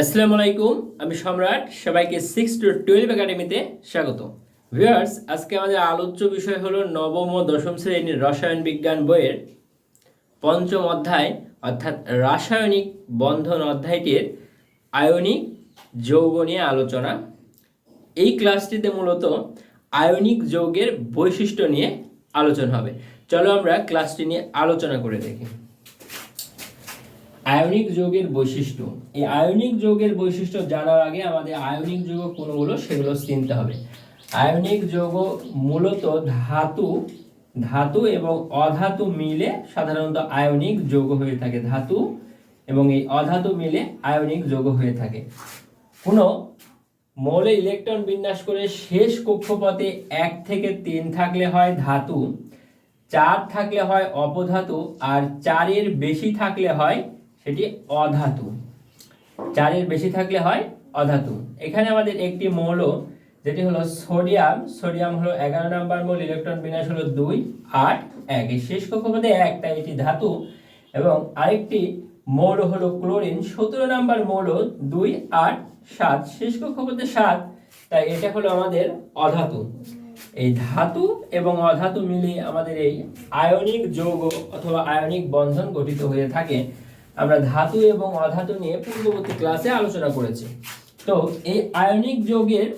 আসসালামু আলাইকুম, আমি সম্রাট, সবাইকে সিক্স টু টুয়েলভ একাডেমিতে স্বাগত ভিউয়ার্স আজকে আমাদের আলোচ্য বিষয় হলো নবম ও দশম শ্রেণির রসায়ন বিজ্ঞান বইয়ের পঞ্চম অধ্যায়, অর্থাৎ রাসায়নিক বন্ধন অধ্যায়টির আয়নিক যৌগ নিয়ে আলোচনা। এই ক্লাসটিতে মূলত আয়নিক যৌগের বৈশিষ্ট্য নিয়ে আলোচনা হবে। চলো আমরা ক্লাসটি নিয়ে আলোচনা করে দেখি। আয়নিক যৌগের বৈশিষ্ট্য। এই আয়নিক যৌগের বৈশিষ্ট্য জানার আগে আমাদের আয়নিক যৌগ কোনগুলো সেগুলো চিনতে হবে। আয়নিক যৌগ মূলত ধাতু ধাতু এবং অধাতু মিলে সাধারণত আয়নিক যৌগ হয়ে থাকে। ধাতু এবং এই অধাতু মিলে আয়নিক যৌগ হয়ে থাকে। কোনো মৌলে ইলেকট্রন বিন্যাস করে শেষ কক্ষপথে এক থেকে তিন থাকলে হয় ধাতু, চার থাকলে হয় অপধাতু, আর চারের বেশি থাকলে হয় সেটি অধাতু। চারের বেশি থাকলে হয় অধাতু। এখানে আমাদের একটি মৌল, যেটি হলো সোডিয়াম। সোডিয়াম হলো এগারো নাম্বার মৌল, ইলেকট্রন বিন্যাস হলো দুই, আট, এক। এই শেষ কক্ষপথে এক, তাই এটি ধাতু। এবং আরেকটি মৌল হলো ক্লোরিন। সতেরো নাম্বার মৌল, দুই, আট, সাত। শেষ কক্ষপথে সাত, তাই এটা হলো আমাদের অধাতু। এই ধাতু এবং অধাতু মিলিয়ে আমাদের এই আয়নিক যৌগ অথবা আয়নিক বন্ধন গঠিত হয়ে থাকে। আমরা ধাতু এবং অধাতু নিয়ে পূর্ববর্তী ক্লাসে আলোচনা করেছি। তো এই আয়নিক যৌগের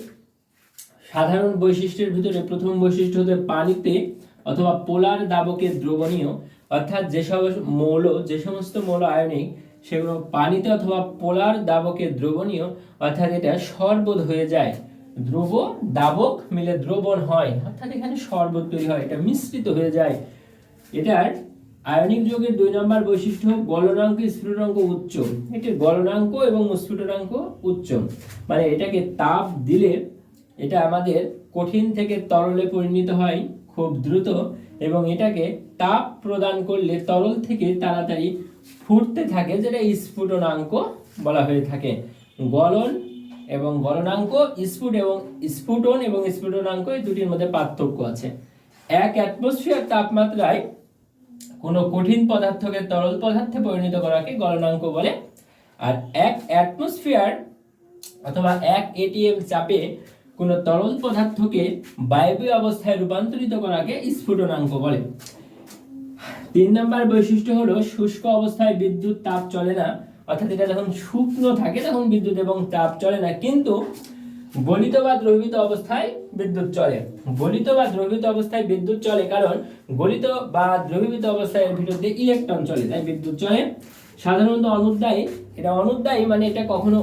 সাধারণ বৈশিষ্ট্যের ভিতরে প্রথম বৈশিষ্ট্য হতে পানিতে অথবা পোলার দাবকে দ্রবণীয়, অর্থাৎ যে সব মৌল, যে সমস্ত মৌল আয়নিক, সেগুলো পানিতে অথবা পোলার দাবকে দ্রবণীয়, অর্থাৎ এটা সর্বদ হয়ে যায়। ধ্রুব, দাবক মিলে দ্রবণ হয়, অর্থাৎ এখানে শরবত তৈরি হয়, এটা মিশ্রিত হয়ে যায়। এটার আয়নিক যৌগের দুই নম্বর বৈশিষ্ট্য গলনাঙ্ক, স্ফুটনাঙ্ক, উচ্চ। এটির গলনাঙ্ক এবং স্ফুটনাঙ্ক, উচ্চ। মানে এটাকে তাপ দিলে এটা আমাদের কঠিন থেকে তরলে পরিণত হয় খুব দ্রুত এবং এটাকে তাপ প্রদান করলে তরল থেকে তাড়াতাড়ি ফুটতে থাকে, যেটা স্ফুটনাঙ্ক বলা হয়ে থাকে। গলন এবং গলনাঙ্ক, স্ফুট এবং স্ফুটন এবং স্ফুটনাঙ্ক এই দুটির মধ্যে পার্থক্য আছে। এক অ্যাটমসফিয়ার তাপমাত্রায় কোনো কঠিন পদার্থকে তরল পদার্থে পরিণত করাকে গলনাঙ্ক বলে। আর এক অ্যাটমসফিয়ার অথবা এক এটিএম চাপে কোনো তরল পদার্থকে বায়বীয় অবস্থায় রূপান্তরিত করাকে স্ফুটনাঙ্ক বলে। তিন নম্বর বৈশিষ্ট্য হলো শুষ্ক অবস্থায় বিদ্যুৎ তাপ চলে না। অর্থাৎ এটা যখন শুকনো থাকে তখন বিদ্যুৎ এবং তাপ চলে না। কিন্তু গলিত বা দ্রবিত অবস্থায় বিদ্যুৎ চলে। গলিত বা দ্রবীভূত অবস্থায় বিদ্যুৎ চলে কারণ গলিত বা দ্রবীভূত অবস্থায় এর দিয়ে ইলেকট্রন চলে, তাই বিদ্যুৎ চলে। সাধারণত অনুদ্দায়ী এটা অনুদ্দায়ী মানে এটা কখনো